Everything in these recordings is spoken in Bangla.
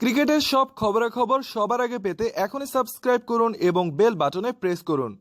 ক্রিকেটের সব খবরাখবর সবার আগে পেতে এখনই সাবস্ক্রাইব করুন এবং বেল বাটনে প্রেস করুন।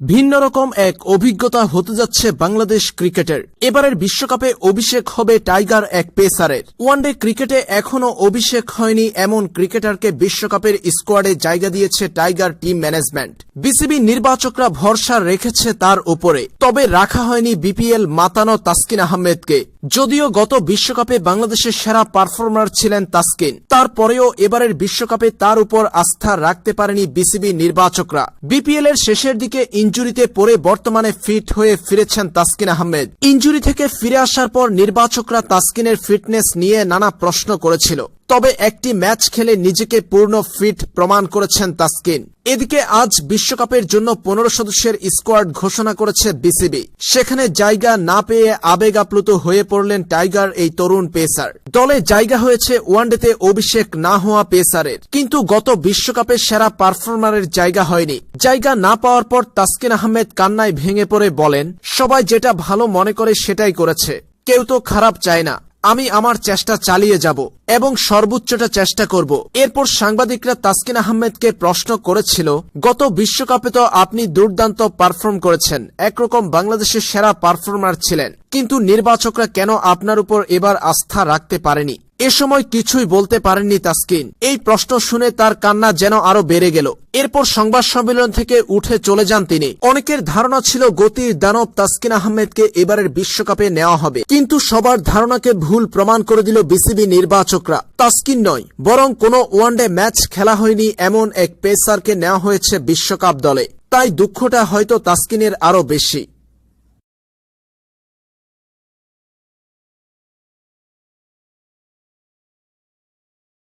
ভিন্ন রকম এক অভিজ্ঞতা হতে যাচ্ছে বাংলাদেশ ক্রিকেটের। এবারের বিশ্বকাপে অভিষেক হবে টাইগার এক পেসারের। ওয়ানডে ক্রিকেটে এখনও অভিষেক হয়নি এমন ক্রিকেটারকে বিশ্বকাপের স্কোয়াডে জায়গা দিয়েছে টাইগার টিম ম্যানেজমেন্ট। বিসিবি নির্বাচকরা ভরসা রেখেছে তার উপরে। তবে রাখা হয়নি বিপিএল মাতানো তাসকিন আহমেদকে। যদিও গত বিশ্বকাপে বাংলাদেশের সেরা পারফর্মার ছিলেন তাসকিন। তারপরেও এবারের বিশ্বকাপে তার উপর আস্থা রাখতে পারেনি বিসিবি নির্বাচকরা। বিপিএল এর শেষের দিকে ইঞ্জুরিতে পড়ে বর্তমানে ফিট হয়ে ফিরেছেন তাসকিন আহমেদ। ইঞ্জুরি থেকে ফিরে আসার পর নির্বাচকরা তাসকিনের ফিটনেস নিয়ে নানা প্রশ্ন করেছিল। তবে একটি ম্যাচ খেলে নিজেকে পূর্ণ ফিট প্রমাণ করেছেন তাসকিন। এদিকে আজ বিশ্বকাপের জন্য পনেরো সদস্যের স্কোয়াড ঘোষণা করেছে বিসিবি। সেখানে জায়গা না পেয়ে আবেগ আপ্লুত হয়ে পড়লেন টাইগার এই তরুণ পেসার। দলে জায়গা হয়েছে ওয়ানডেতে অভিষেক না হওয়া পেসারের। কিন্তু গত বিশ্বকাপে সেরা পারফর্মারের জায়গা হয়নি। জায়গা না পাওয়ার পর তাসকিন আহমেদ কান্নায় ভেঙে পড়ে বলেন, সবাই যেটা ভালো মনে করে সেটাই করেছে। কেউ তো খারাপ চায় না। আমি আমার চেষ্টা চালিয়ে যাব এবং সর্বোচ্চটা চেষ্টা করব। এরপর সাংবাদিকরা তাসকিন আহমেদকে প্রশ্ন করেছিল, গত বিশ্বকাপে তো আপনি দুর্দান্ত পারফর্ম করেছেন। একরকম বাংলাদেশের সেরা পারফর্মার ছিলেন। কিন্তু নির্বাচকরা কেন আপনার উপর এবার আস্থা রাখতে পারেনি? এ সময় কিছুই বলতে পারেননি তাসকিন। এই প্রশ্ন শুনে তার কান্না যেন আরও বেড়ে গেল। এরপর সংবাদ সম্মেলন থেকে উঠে চলে যান তিনি। অনেকের ধারণা ছিল গতির দানব তাসকিন আহমেদকে এবারের বিশ্বকাপে নেওয়া হবে। কিন্তু সবার ধারণাকে ভুল প্রমাণ করে দিল বিসিবি নির্বাচকরা। তাসকিন নয়, বরং কোনো ওয়ানডে ম্যাচ খেলা হয়নি এমন এক পেসারকে নেওয়া হয়েছে বিশ্বকাপ দলে। তাই দুঃখটা হয়তো তাসকিনের আরও বেশি।